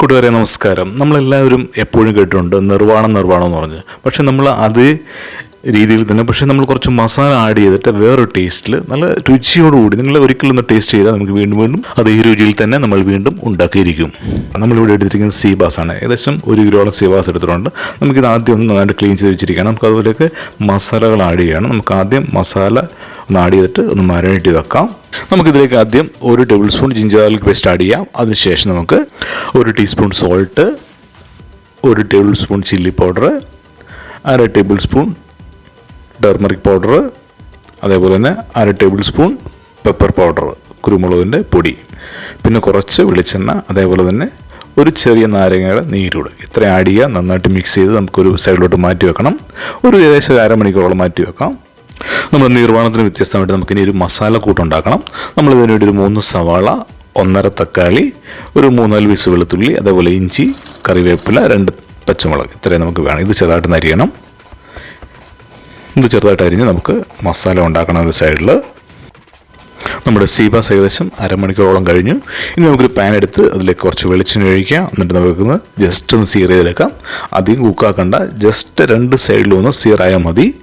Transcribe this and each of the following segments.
കൂട്ടുകാരെ നമസ്കാരം. നമ്മളെല്ലാവരും എപ്പോഴും കേട്ടിട്ടുണ്ട് നിർവാണം നിർവാണം എന്ന് പറഞ്ഞ്. പക്ഷെ നമ്മൾ അതേ രീതിയിൽ തന്നെ പക്ഷെ നമ്മൾ കുറച്ച് മസാല ആഡ് ചെയ്തിട്ട് വേറൊരു ടേസ്റ്റിൽ നല്ല രുചിയോടുകൂടി നിങ്ങൾ ഒരിക്കലും ഒന്ന് ടേസ്റ്റ് ചെയ്താൽ നമുക്ക് വീണ്ടും വീണ്ടും അതേ രുചിയിൽ തന്നെ നമ്മൾ വീണ്ടും ഉണ്ടാക്കിയിരിക്കും. നമ്മളിവിടെ എടുത്തിരിക്കുന്നത് സീബാസ് ആണ്. ഏകദേശം ഒരു കിലോളം സീബാസ് എടുത്തിട്ടുണ്ട്. നമുക്കിത് ആദ്യം ഒന്ന് നന്നായിട്ട് ക്ലീൻ ചെയ്ത് വെച്ചിരിക്കുകയാണ് നമുക്ക് അതുപോലെയൊക്കെ മസാലകൾ ആഡ് ചെയ്യണം. നമുക്ക് ആദ്യം മസാല ഒന്ന് ആഡ് ചെയ്തിട്ട് ഒന്ന് മാരിനേറ്റ് ചെയ്ത് വെക്കാം. നമുക്കിതിലേക്ക് ആദ്യം ഒരു tablespoon ginger garlic paste add ചെയ്യാം. അതിനുശേഷം നമുക്ക് ഒരു ടീസ്പൂൺ സോൾട്ട് ഒരു ടേബിൾ സ്പൂൺ ചില്ലി പൗഡർ അര ടേബിൾ സ്പൂൺ ടർമറിക് പൗഡർ അതേപോലെ തന്നെ അര ടേബിൾ സ്പൂൺ പെപ്പർ പൗഡർ കുരുമുളകിന്റെ പൊടി. പിന്നെ കുറച്ച് വെളിച്ചെണ്ണ അതേപോലെ തന്നെ ഒരു ചെറിയ നാരങ്ങയുടെ നീരൂടെ. ഇത്ര ആഡ് ചെയ്യുക നന്നായിട്ട് മിക്സ് ചെയ്ത് നമുക്കൊരു സൈഡിലോട്ട് മാറ്റി വെക്കണം. ഒരു ഏകദേശം അരമണിക്കൂറോളം മാറ്റി വെക്കാം. നമ്മൾ നിർവാണത്തിന് വ്യത്യസ്തമായിട്ട് നമുക്കിനി ഒരു മസാല കൂട്ടുണ്ടാക്കണം നമ്മൾ ഇതിന് വേണ്ടി ഒരു മൂന്ന് സവാള ഒന്നര തക്കാളി ഒരു മൂന്നാൽ പീസ് വെളുത്തുള്ളി അതേപോലെ ഇഞ്ചി കറിവേപ്പില രണ്ട് പച്ചമുളക്. ഇത്രയും നമുക്ക് വേണം. ഇത് ചെറുതായിട്ട് നരിയണം. ഇത് ചെറുതായിട്ട് അരിഞ്ഞ് നമുക്ക് മസാല ഉണ്ടാക്കണം ഒരു സൈഡിൽ നമ്മുടെ സീബാസ് ഏകദേശം അരമണിക്കൂറോളം കഴിഞ്ഞു. ഇനി നമുക്കൊരു പാൻ എടുത്ത് അതിലേക്ക് കുറച്ച് വെളിച്ചെണ്ണ ഒഴിക്കാം. എന്നിട്ട് നമുക്കൊന്ന് ജസ്റ്റ് ഒന്ന് സീർ ചെയ്തെടുക്കാം. അധികം കുക്കാക്കണ്ട ജസ്റ്റ് രണ്ട് സൈഡിലും ഒന്ന് സീറായാൽ മതി.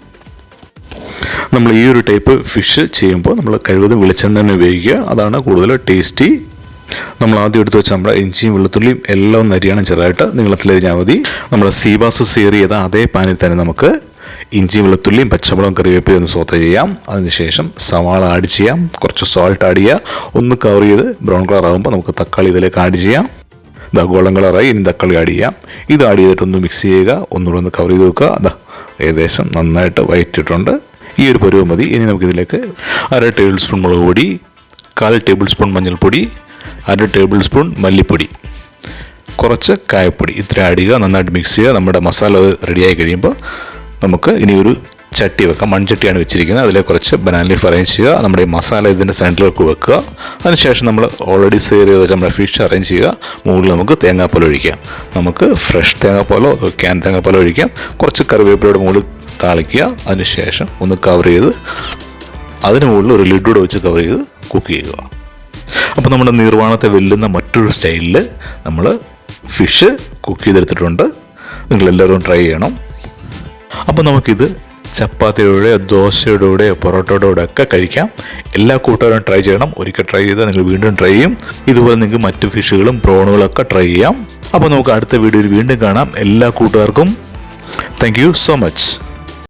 നമ്മൾ ഈ ഒരു ടൈപ്പ് ഫിഷ് ചെയ്യുമ്പോൾ നമ്മൾ കഴിവതും വെളിച്ചെണ്ണ തന്നെ ഉപയോഗിക്കുക. അതാണ് കൂടുതൽ ടേസ്റ്റി നമ്മൾ ആദ്യം എടുത്ത് വെച്ച നമ്മുടെ ഇഞ്ചിയും വെളുത്തുള്ളിയും എല്ലാം ഒന്ന് ചെറുതായിട്ട്. നീളത്തിലരിഞ്ഞാൽ മതി. നമ്മൾ സീബാസ് സീർ ചെയ്ത അതേ പാനിൽ തന്നെ നമുക്ക് ഇഞ്ചി വെളുത്തുള്ളിയും പച്ചമുളകും കറിവേപ്പിലും ഒന്ന് സോത്ത ചെയ്യാം. അതിനുശേഷം സവാള ആഡ് ചെയ്യാം. കുറച്ച് സോൾട്ട് ആഡ് ചെയ്യുക. ഒന്ന് കവർ ചെയ്ത് ബ്രൗൺ കളർ ആകുമ്പോൾ നമുക്ക് തക്കാളി ഇതിലേക്ക് ആഡ് ചെയ്യാം. ഇതാ ഗോൾഡൻ കളറായി ഇനി തക്കാളി ആഡ് ചെയ്യാം. ഇത് ആഡ് ചെയ്തിട്ടൊന്ന് മിക്സ് ചെയ്യുക. ഒന്നുകൂടെ ഒന്ന് കവർ ചെയ്ത് വെക്കുക. അതാ ഏകദേശം നന്നായിട്ട് വയറ്റിട്ടുണ്ട്. ഈ ഒരു പരുവം മതി. ഇനി നമുക്കിതിലേക്ക് അര ടേബിൾ സ്പൂൺ മുളക് പൊടി കാൽ ടേബിൾ സ്പൂൺ മഞ്ഞൾപ്പൊടി അര ടേബിൾ സ്പൂൺ മല്ലിപ്പൊടി. കുറച്ച് കായപ്പൊടി. ഇത്ര ചെയ്യുക നന്നായിട്ട് മിക്സ് ചെയ്യുക. നമ്മുടെ മസാല റെഡിയായി കഴിയുമ്പോൾ നമുക്ക് ഇനി ഒരു ചട്ടി വെക്കാം. മൺചട്ടിയാണ് വെച്ചിരിക്കുന്നത്. അതിലെ കുറച്ച് ബനാന ലീഫ് അറേഞ്ച് ചെയ്യുക. നമ്മുടെ ഈ മസാല ഇതിന്റെ സെന്ററിലേക്ക് വെക്കുക. അതിനുശേഷം നമ്മൾ ഓൾറെഡി സെയർ ചെയ്ത് നമ്മുടെ ഫിഷ് അറേഞ്ച് ചെയ്യുക. മുകളിൽ നമുക്ക് തേങ്ങാപ്പാൽ ഒഴിക്കാം. നമുക്ക് ഫ്രഷ് തേങ്ങാപ്പാലോ അതോ ക്യാൻ തേങ്ങാപ്പാലോ ഒഴിക്കാം. കുറച്ച് കറിവേപ്പിലയുടെ മുകളിൽ താളിക്കുക. അതിനുശേഷം ഒന്ന് കവർ ചെയ്ത് അതിന് മുകളിൽ ഒരു ലിഡൂടെ വെച്ച് കവർ ചെയ്ത് കുക്ക് ചെയ്യുക. അപ്പോൾ നമ്മുടെ നിർവാണത്തെ വെല്ലുന്ന മറ്റൊരു സ്റ്റൈലിൽ നമ്മൾ ഫിഷ് കുക്ക് ചെയ്തെടുത്തിട്ടുണ്ട്. നിങ്ങളെല്ലാവരും ട്രൈ ചെയ്യണം. അപ്പോൾ നമുക്കിത് ചപ്പാത്തിയുടെ ദോശയുടെ കൂടെ പൊറോട്ടയുടെ കൂടെ ഒക്കെ കഴിക്കാം. എല്ലാ കൂട്ടുകാരും ട്രൈ ചെയ്യണം. ഒരിക്കൽ ട്രൈ ചെയ്താൽ നിങ്ങൾ വീണ്ടും ട്രൈ ചെയ്യും. ഇതുപോലെ നിങ്ങൾക്ക് മറ്റു ഫിഷുകളും പ്രോണുകളും ഒക്കെ ട്രൈ ചെയ്യാം. അപ്പോൾ നമുക്ക് അടുത്ത വീഡിയോയിൽ വീണ്ടും കാണാം. എല്ലാ കൂട്ടുകാർക്കും താങ്ക് സോ മച്ച്